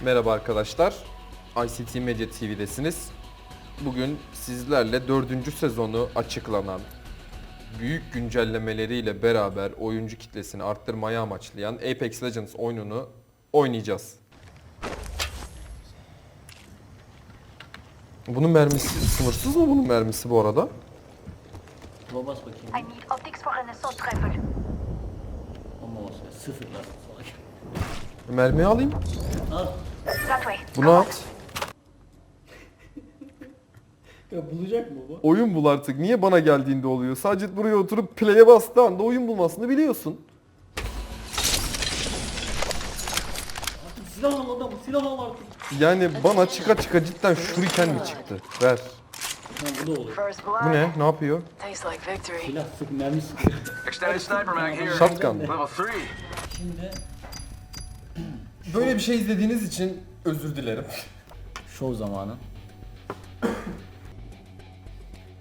Merhaba arkadaşlar. ICT Media TV'desiniz. Bugün sizlerle 4. sezonu açıklanan büyük güncellemeleriyle beraber oyuncu kitlesini arttırmaya amaçlayan Apex Legends oyununu oynayacağız. Bunun mermisi sınırsız mı bunun mermisi bu arada? Bas bakayım. I need optics for an assault rifle. Olmaması ya. Mermiyi alayım. Al. Bunu at. Ya bulacak mı bu? Oyun bul artık. Niye bana geldiğinde oluyor? Sadece buraya oturup play'e bastığı anda oyun bulmasını biliyorsun. Artık silah al adam. Silah al artık. Yani bana çıka çıka cidden şuriken mi çıktı? Ver. Ha bu da olur. First blood. Bu ne? Ne yapıyor? Tastes like victory. Silah sık mermi sıkıyor. Extended sniper mag here. Shotgun. Level 3. Şimdi Böyle bir şey izlediğiniz için özür dilerim. şov zamanı.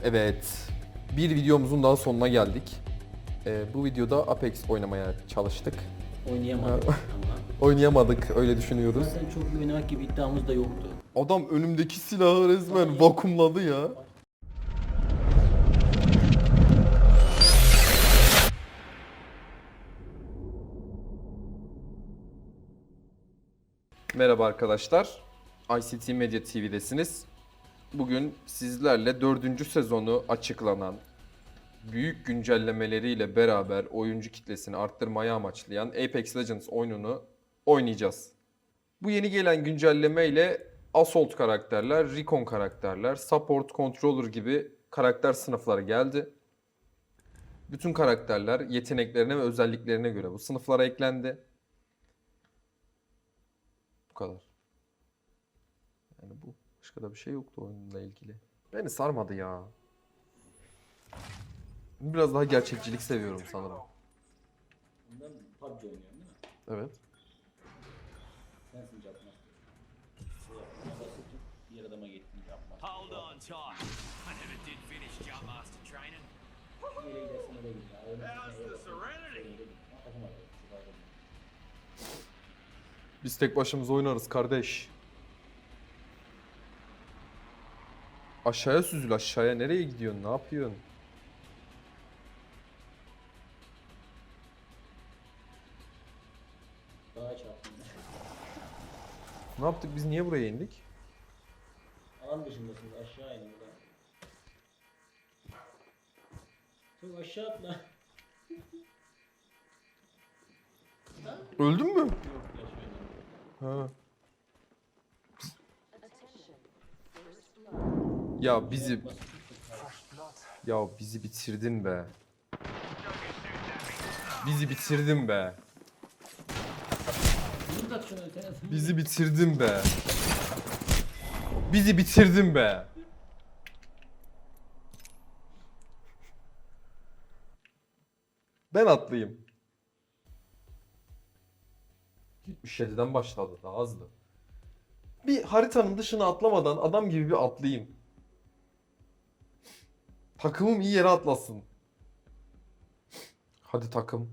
Evet. Bir videomuzun daha sonuna geldik. Ee, bu videoda Apex oynamaya çalıştık. Oynayamadık ama. Oynayamadık öyle düşünüyoruz. Zaten çok oynamak gibi iddiamız da yoktu. Adam önümdeki silahı resmen vakumladı ya. Merhaba arkadaşlar. ICT Media TV'desiniz. Bugün sizlerle 4. sezonu açıklanan büyük güncellemeleriyle beraber oyuncu kitlesini arttırmaya amaçlayan Apex Legends oyununu oynayacağız. Bu yeni gelen güncelleme ile Assault karakterler, Recon karakterler, Support, Controller gibi karakter sınıfları geldi. Bütün karakterler yeteneklerine ve özelliklerine göre bu sınıflara eklendi. Bu kadar. Yani bu. Başka da bir şey yoktu oyunla ilgili. Beni sarmadı ya. Biraz daha gerçekçilik seviyorum sanırım. Bundan PUBG oynuyorum değil mi? Evet. Sensin Jackman. Buna basıp bir adama. Hold on tight. I never did finish Jump Master training. Nereye gidersen oraya git ya. Öyle yok. Serenity? Öyle git. Takım arıyor, şu pardon. Biz tek başımıza oynarız kardeş. Aşağıya süzül aşağıya. Nereye gidiyorsun? Ne yapıyorsun? Çarptım. Ne yaptık biz? Niye buraya indik? Alan dışındasınız aşağı inin buradan. Çok aşağı atla. Öldün mü? Yok. Ya bizi ya bizi bitirdin be. Bizi bitirdin be. Bizi bitirdin be. Bizi bitirdin be. Ben atlayayım. 77'den başladı daha hızlı. Bir haritanın dışına atlamadan adam gibi bir atlayayım. Takımım iyi yere atlasın. Hadi takım.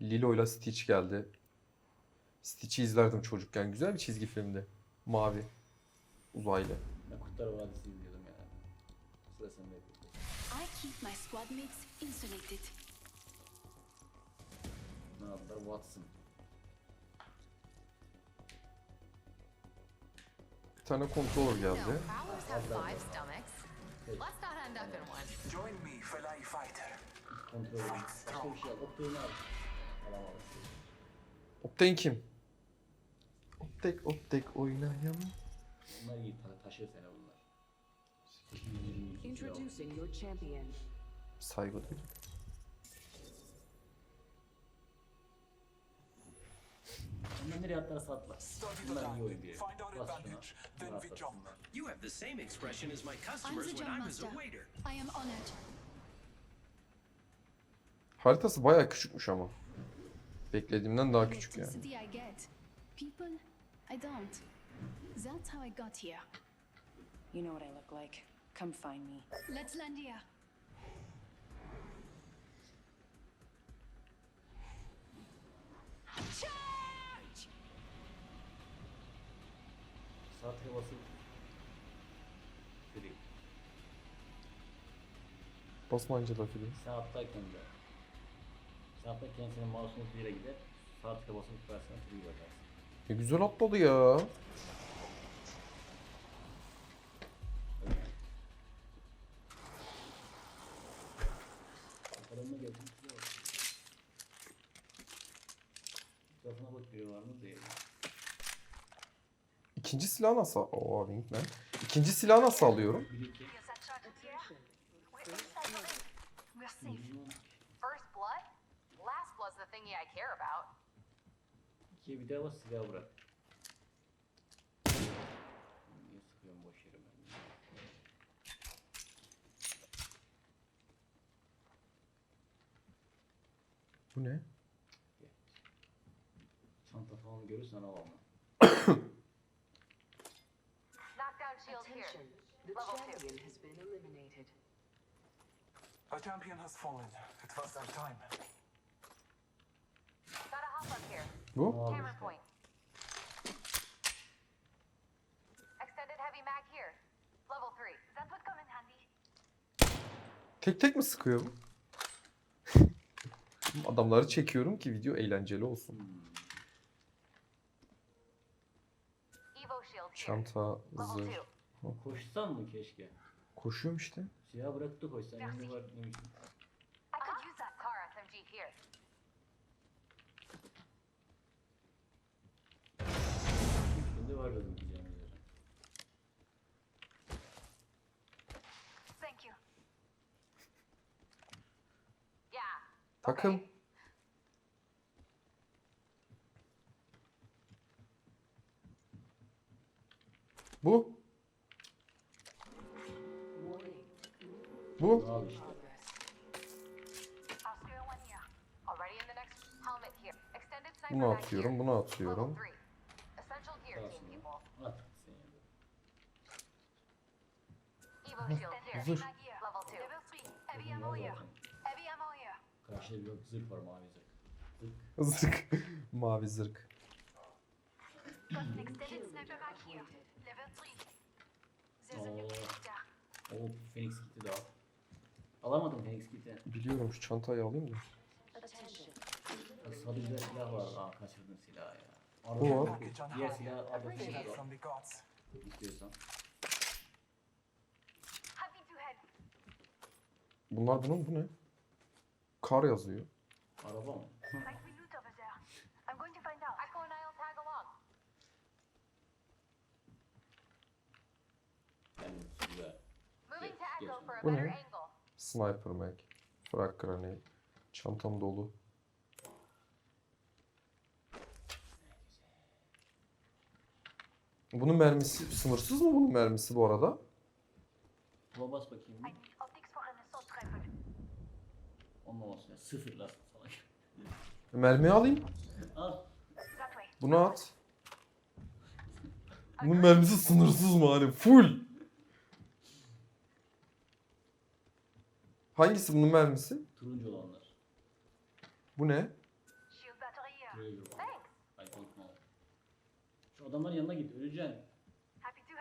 Lilo ile Stitch geldi. Stitch'i izlerdim çocukken. Güzel bir çizgi filmdi. Mavi. Uzaylı. Ben Kurtlar Vadisi izliyordum ya. Sıra sende. I keep my squad mates insulated. Ne yaptılar? Watson. Tane controller geldi. Join me, fellow fighter. Opten kim? Optek optek oynayalım. Bunlar iyi ta taşır seni bunlar. 122 kilo. Introducing your champion. Saygı duydum. Bunlar nereye atlarsa atla. Study the Bunlar iyi oyun bir. Bas şuna. You have the same expression as my I'm customers the when I was a Master. waiter. I am honored. Haritası bayağı küçükmüş ama. Beklediğimden daha küçük yani. Electricity I get. People, I don't. That's how I got here. You know what I look like. Come find me. Let's land here. Tıka basıp free. Basmanca da film. Sen attayken de. Sen attayken senin mouse'un bir yere gider. Sağ tıka basıp tutarsan free bakarsın. Ne güzel atladı ya. Adamla geldim size bak. Etrafına bak biri var mı değil. İkinci silah nasıl? Oo Wingman. İkinci silah nasıl alıyorum? İkiye bir daha silahı bırak. Niye sıkıyorum boş yere ben? Bu ne? Çanta falan görürsen al ama. Here. The Level two. champion has been eliminated. A champion has fallen. It was their time. Gotta hop up here. Bu? Camera point. Extended heavy mag here. Level three. That would come in handy. Tek tek mi sıkıyor bu? Adamları çekiyorum ki video eğlenceli olsun. Evo shield here. Çanta, zırh. Koşsan mı keşke? Koşuyorum işte. Silahı bırak da koşsan. Şimdi var ne biçim. I could use that. Car SMG here. Üstünde var dedim diyeceğim. Thank you. Yeah. Takım. okay. Bu. Sniper Bunu atıyorum, bunu atıyorum. here. Karşıda bir zırh var mavi zırh. Zırh. Zırk. Mavi zırk. Got an extended sniper mag here. Level three. There's a new Oh. kit there. O Phoenix de al. Alamadım Phoenix kiti. Biliyorum şu çantayı alayım da. Güzel silah var. Aa kaçırdım silahı ya. Bu Arada var. Diğer silah arada silah that var. İstiyorsan. Bunlar bunun bu ne? Kar yazıyor. Araba mı? Bu ne? Sniper mag. Frag grenade. Çantam dolu. Bunun mermisi sınırsız mı bunun mermisi bu arada? Buna bas bakayım. I need optics for an assault rifle. Olmaması ya. Sıfır lan sana. Mermi alayım. Al. Bunu at. Bunun mermisi sınırsız mı hani full? Hangisi bunun mermisi? Turuncu olanlar. Bu ne? Know. Şu adamların yanına git. Öleceksin.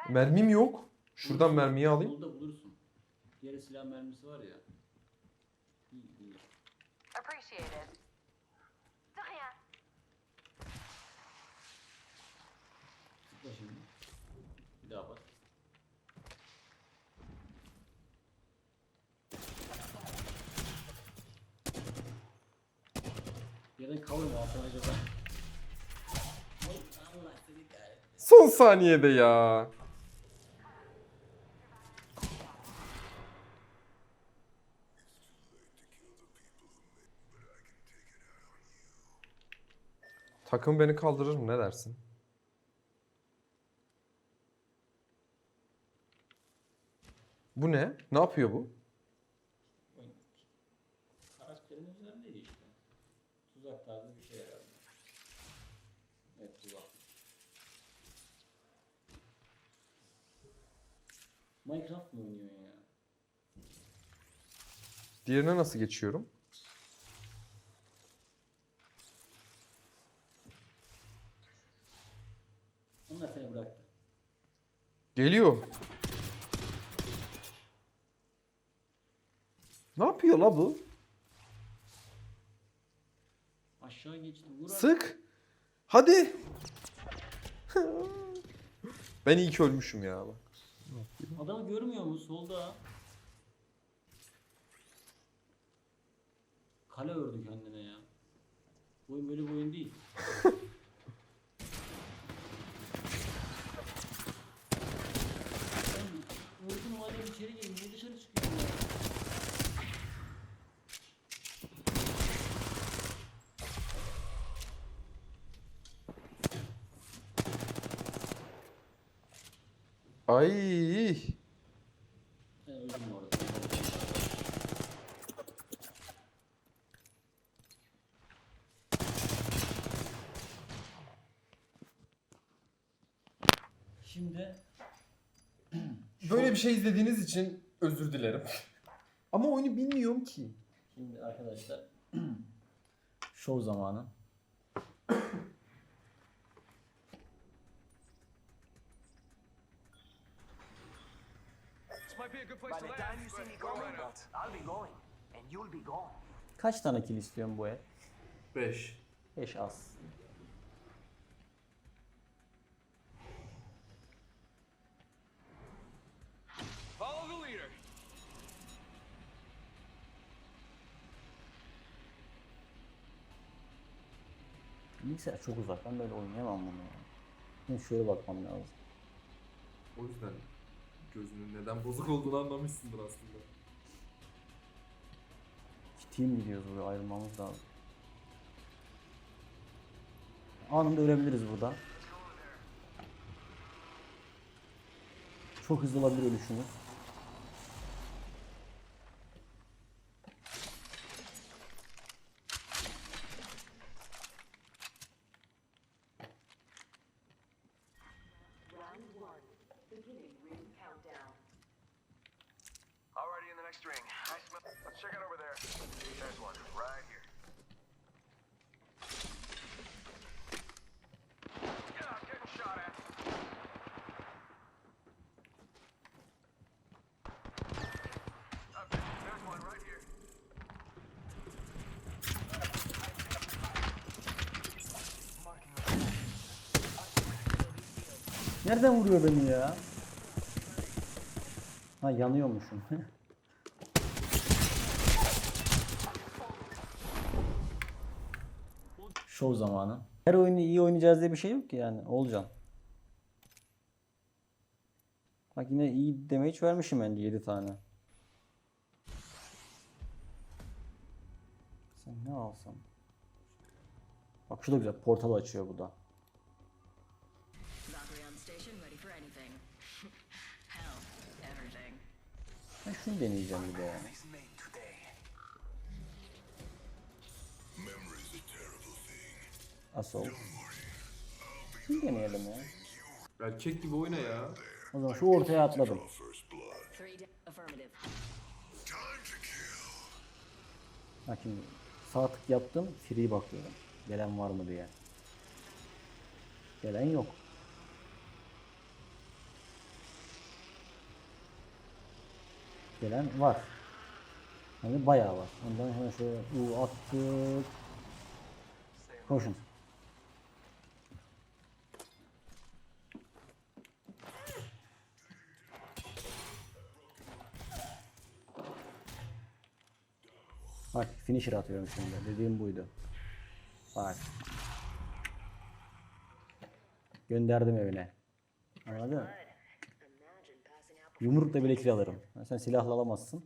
Mermim yok. Şuradan Bulursun. mermiyi alayım. Yolda bulursun. Diğer silah mermisi var ya. İyi iyi. Appreciated. De rien. Tıkla şimdi. Bir daha bak. Yerden kavurma altına acaba. Son saniyede ya. Takım beni kaldırır mı ne dersin? Bu ne? Ne yapıyor bu? Oyun. Karakterin üzerindeydi işte. Tuzak tarzı bir şey herhalde. Evet tuzak. Minecraft mı oynuyor ya? Diğerine nasıl geçiyorum? Onlar seni bıraktı. Geliyor. Ne yapıyor la bu? Aşağı geçti. Vur. Sık. Hadi. ben iyi ki ölmüşüm ya. bak. Adamı görmüyor mu solda? Kale ördü kendine ya. Bu oyun böyle bir oyun değil. Ben ördüm madem içeri gelin niye dışarı çıkıyorsun? Ay. Şimdi Böyle bir şey izlediğiniz için özür dilerim. Ama oyunu bilmiyorum ki. Şimdi arkadaşlar şov zamanı. By to the land. time you see me but go coming, right out. I'll be going, and you'll be gone. Kaç tane kill istiyorsun bu el? 5. 5 az. Follow the leader. Bilgisayar çok uzak. Ben böyle oynayamam bunu ya. Şimdi şöyle bakmam lazım. O yüzden gözünün neden bozuk olduğunu anlamışsındır aslında. Team gidiyoruz buraya ayrılmamız lazım. Anında ölebiliriz burada. Çok hızlı olabilir ölüşümüz. Round one. Beginning Already in the next ring. I smell. Check out over there. There's one right here. Nereden vuruyor beni ya? Ha yanıyormuşum. Show zamanı. Her oyunu iyi oynayacağız diye bir şey yok ki yani. Olacaksın. Bak yine iyi damage vermişim ben 7 tane. Sen ne alsam? Bak şu da güzel. Portal açıyor bu da. Ben şunu deneyeceğim bir de ya. Assault. Şunu deneyelim ya. Erkek gibi oyna ya. O zaman şu ortaya atladım. Bak şimdi sağ tık yaptım, free bakıyorum. Gelen var mı diye. Gelen yok. Gelen var. Yani bayağı var. Ondan hemen şöyle U attık. Koşun. Bak finisher atıyorum şimdi. Dediğim buydu. Bak. Gönderdim evine. Anladın mı? Yumrukla bile kill alırım. Sen silahla alamazsın.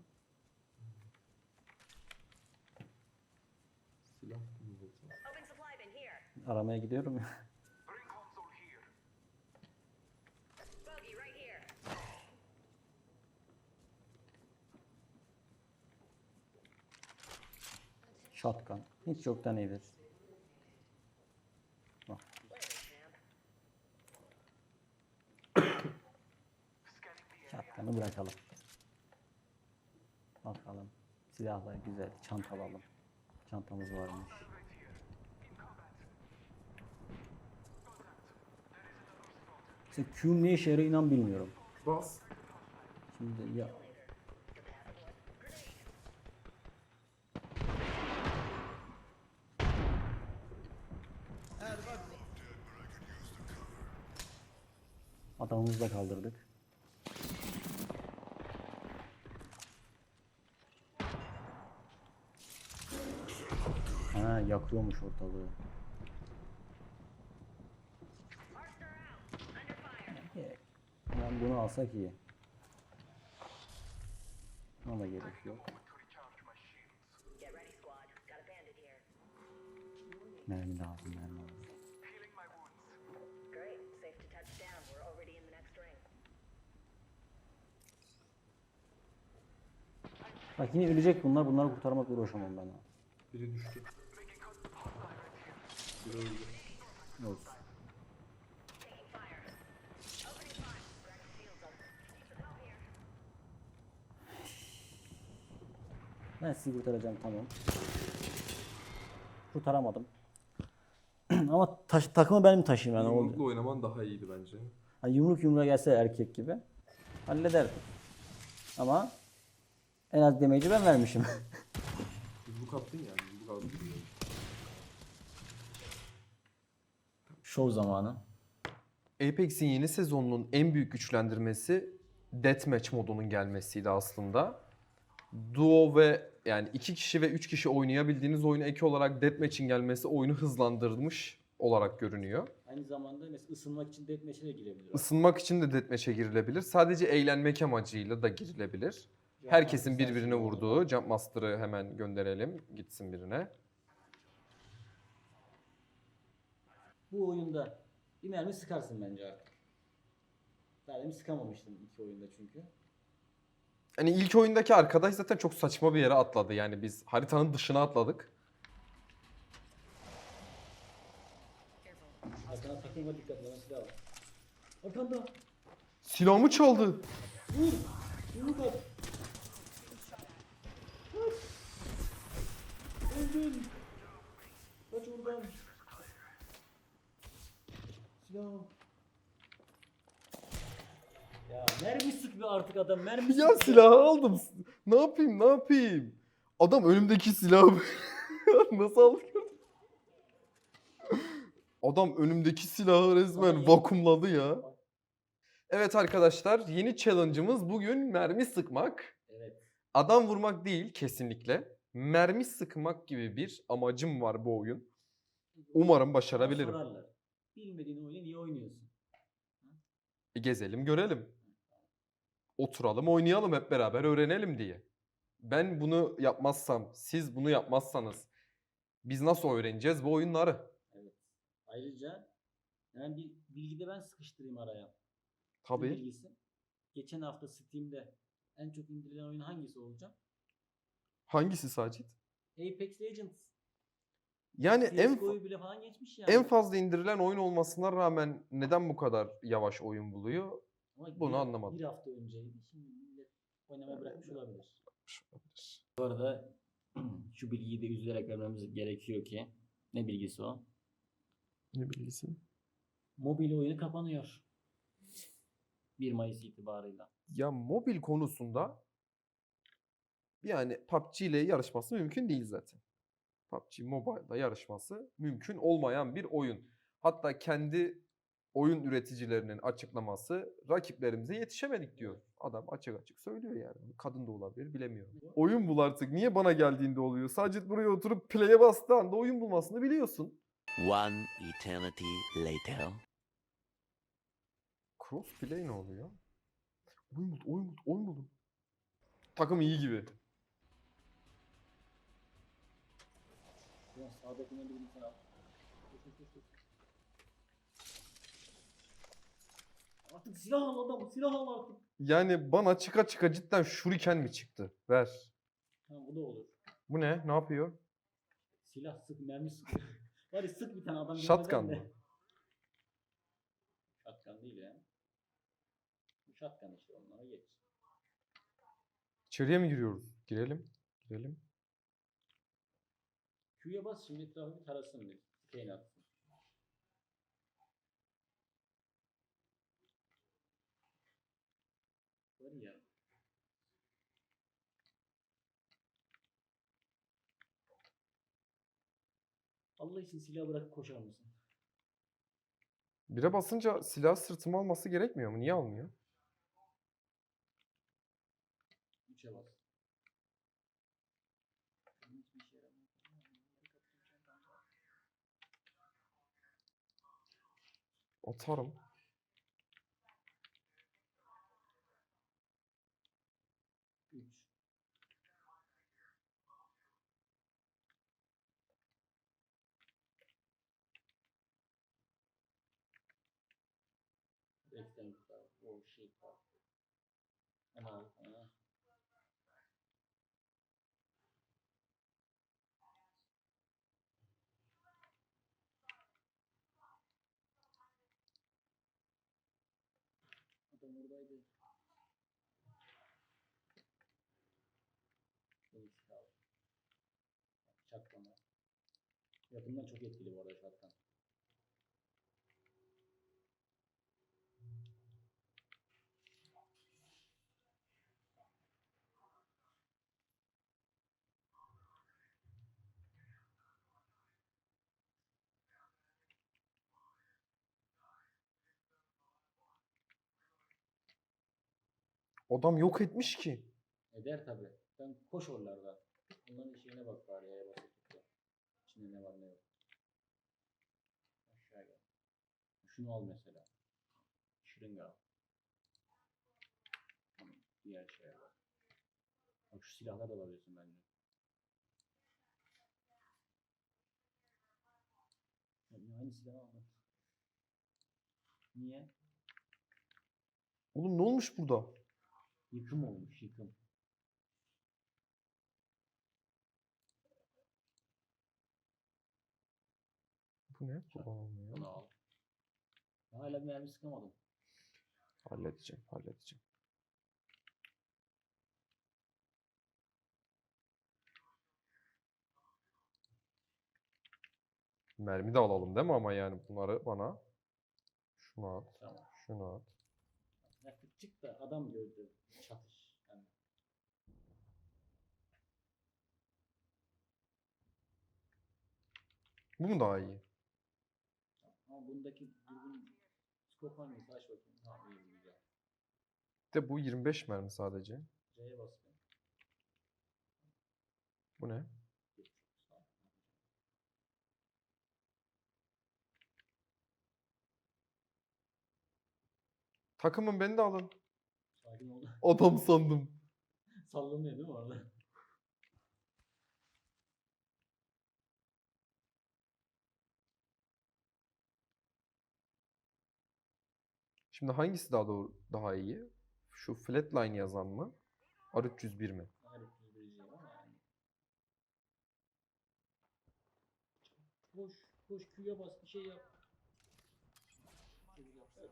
Silah Aramaya gidiyorum. Ring Shotgun. Hiç yoktan iyidir. Bak. Shotgun'ı bırakalım. Bakalım. Silahlar güzel. Çanta alalım. Çantamız varmış. Mesela Q'nun ne işe yarıyor inan bilmiyorum. Bas. Şimdi ya Adamımızı da kaldırdık. Ha yakıyormuş ortalığı. Ben bunu alsak iyi. Ona gerek yok. Mermi lazım, mermi lazım. Bak yine ölecek bunlar. Bunları kurtarmak uğraşamam ben. ha. Biri düştü. Biri öldü. Olsun. Ben sizi kurtaracağım tamam. Kurtaramadım. Ama taş, takımı benim taşıyayım yani. Yumruklu oldu. oynaman daha iyiydi bence. Hani yumruk yumruğa gelse erkek gibi hallederdim. Ama en az damage'i ben vermişim. Yumruk attın yani. Yumruk aldın. Show zamanı. Apex'in yeni sezonunun en büyük güçlendirmesi Deathmatch modunun gelmesiydi aslında. Duo ve yani iki kişi ve üç kişi oynayabildiğiniz oyuna ek olarak Deathmatch'in gelmesi oyunu hızlandırmış olarak görünüyor. Aynı zamanda mesela ısınmak için deathmatch'e de girebilir. Isınmak için de Deathmatch'e girilebilir. Sadece eğlenmek amacıyla da girilebilir. Herkesin birbirine vurduğu Jump Master'ı hemen gönderelim. Gitsin birine. Bu oyunda bir mermi sıkarsın bence artık. Daha demin sıkamamıştım iki oyunda çünkü. Hani ilk oyundaki arkadaş zaten çok saçma bir yere atladı. Yani biz haritanın dışına atladık. Arkana takılma dikkat bana silah var. Arkanda. Silahımı çaldı. Vur. Yumruk at. Öldün. Kaç oradan. Silah. al. Ya mermi sık bir artık adam mermi Ya sık silahı aldım. Ne yapayım ne yapayım? Adam önümdeki silahı nasıl mü? Adam önümdeki silahı resmen vakumladı ya. Evet arkadaşlar yeni challenge'ımız bugün mermi sıkmak. Evet. Adam vurmak değil kesinlikle. Mermi sıkmak gibi bir amacım var bu oyun. Umarım başarabilirim. Sorarlar. Bilmediğin oyunu niye oynuyorsun? Bir gezelim görelim. Oturalım oynayalım hep beraber öğrenelim diye. Ben bunu yapmazsam, siz bunu yapmazsanız biz nasıl öğreneceğiz bu oyunları? Evet. Ayrıca hemen bir bilgi de ben sıkıştırayım araya. Tabii. bilgisi? Geçen hafta Steam'de en çok indirilen oyun hangisi olacak? Hangisi Sacit? Apex Legends. Yani en CSGO'yu bile falan geçmiş yani. en fazla indirilen oyun olmasına rağmen neden bu kadar yavaş oyun buluyor? Ama bunu bir- anlamadım. Bir hafta önceydi. Şimdi millet oynamaya bırakmış olabilir. Bu arada şu bilgiyi de üzülerek vermemiz gerekiyor ki ne bilgisi o? Ne bilgisi? Mobil oyunu kapanıyor. 1 Mayıs itibarıyla. Ya mobil konusunda yani PUBG ile yarışması mümkün değil zaten. PUBG Mobile'da yarışması mümkün olmayan bir oyun. Hatta kendi oyun üreticilerinin açıklaması rakiplerimize yetişemedik diyor. Adam açık açık söylüyor yani. Kadın da olabilir bilemiyorum. Oyun bul artık. Niye bana geldiğinde oluyor? Sadece buraya oturup play'e bastığı anda oyun bulmasını biliyorsun. One eternity later. Crossplay ne oluyor? Oyun buldum, oyun buldum, oyun buldum. Takım iyi gibi. Ulan sağdakinden birini sen al. Koş, koş, koş, koş. Artık silah al adam, silah al artık. Yani bana çıka çıka cidden şuriken mi çıktı? Ver. Tamam bu da olur. Bu ne? Ne yapıyor? Silah sık, mermi sık. Bari sık bir tane adam. De. mı? Shotgun değil ya. Bu shotgun işte onlara geç. İçeriye mi giriyoruz? Girelim. Girelim. Q'ya bas şimdi etrafı bir tarasın bir. Teyin atsın. Var ya. Allah için silah bırak koşar mısın? Bire basınca silah sırtıma alması gerekmiyor mu? Niye almıyor? Atarım. Üç. Extend var. O şey var. Ama al. Ha. Kaldı. Çatlama. Yakından çok etkili bu arada şatkan. Adam yok etmiş ki. Eder tabi. Sen koş oralarda. Onların şeyine bak bari yaya basıp. İçinde ne var ne yok. Aşağı gel. Şunu al mesela. Şırınga al. Tamam. Diğer şeye bak. Bak şu silahları da alabiliyorsun bence. Ya, Aynı silahı alma. Niye? Oğlum ne olmuş burada? Yıkım olmuş yıkım. Bu ne? Bu olmuyor. Bunu al. Ya Hala bir mermi sıkamadım. Halledeceğim, halledeceğim. Mermi de alalım değil mi ama yani bunları bana. Şunu at, Tamam. şunu at. Artık çık da adam gördü. Bu mu daha iyi? Ama bundaki dürbün skop hangisi? Aç bakayım. Ha iyi güzel. De bu 25 mermi sadece. C'ye bas. be. Bu ne? Takımın beni de alın. Sakin ol. Adam sandım. Sallanıyor değil mi orada? Şimdi hangisi daha doğru daha iyi? Şu flatline yazan mı? R301 mi? Evet düzgün ama yani. Koş, koş Q'ya bas bir şey yap. Şey yapsana.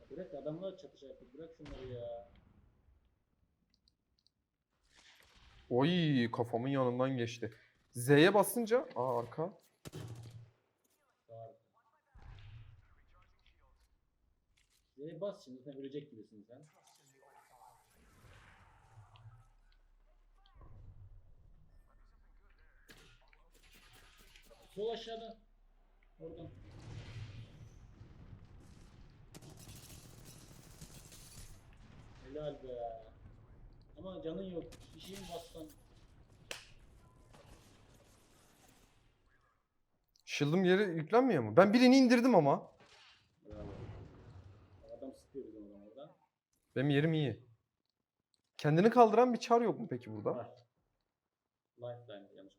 Ya Bırak adamlar çatışacak. Bırak şunları ya. Oy kafamın yanından geçti. Z'ye basınca aa arka. Sağ Z'ye bas şimdi sen ölecek gibisin sen. Sol aşağıda. Oradan. Helal be. Ama canın yok. Bir şey mi bassan? Shield'ım yere yüklenmiyor mu? Ben birini indirdim ama. Bravo. Adam sıkıyor bizim adam oradan. Benim yerim iyi. Kendini kaldıran bir çar yok mu peki burada? Var. Lifeline yanlış.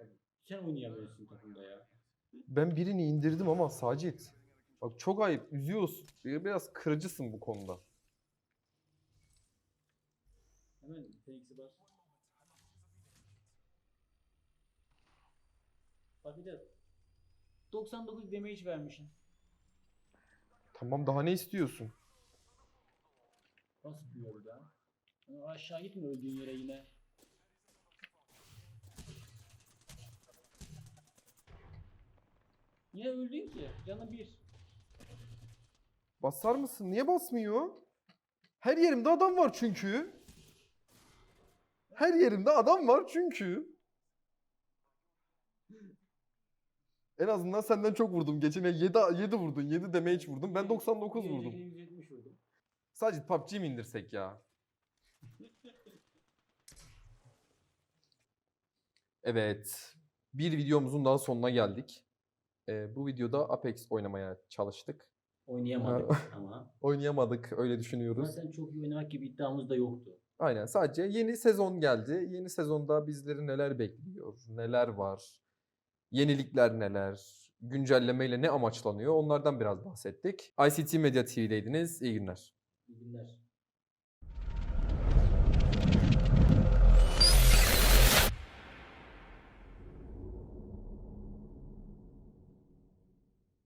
Abi, Sen oynayamıyorsun takımda ya. Ben birini indirdim ama Sacit. Bak çok ayıp. Üzüyorsun. Bir- Biraz kırıcısın bu konuda. Hemen Phoenix'i bas. Bakacağız. 99 damage vermişsin. Tamam daha ne istiyorsun? Nasıl bir? Ya Aşağı gitme öldüğün yere yine. Niye öldün ki? Canı bir. Basar mısın? Niye basmıyor? Her yerimde adam var çünkü. Her yerimde adam var çünkü. En azından senden çok vurdum. Geçen el 7, 7 vurdun. 7 damage vurdum. Ben 99 Bir vurdum. önceki 170 vurdum. Sadece PUBG mi indirsek ya? Evet. Bir videomuzun daha sonuna geldik. Ee, bu videoda Apex oynamaya çalıştık. Oynayamadık ama. Oynayamadık öyle düşünüyoruz. Zaten çok iyi oynamak gibi iddiamız da yoktu. Aynen sadece yeni sezon geldi. Yeni sezonda bizleri neler bekliyor, neler var, yenilikler neler, güncellemeyle ne amaçlanıyor onlardan biraz bahsettik. ICT Media TV'deydiniz. İyi günler. İyi günler.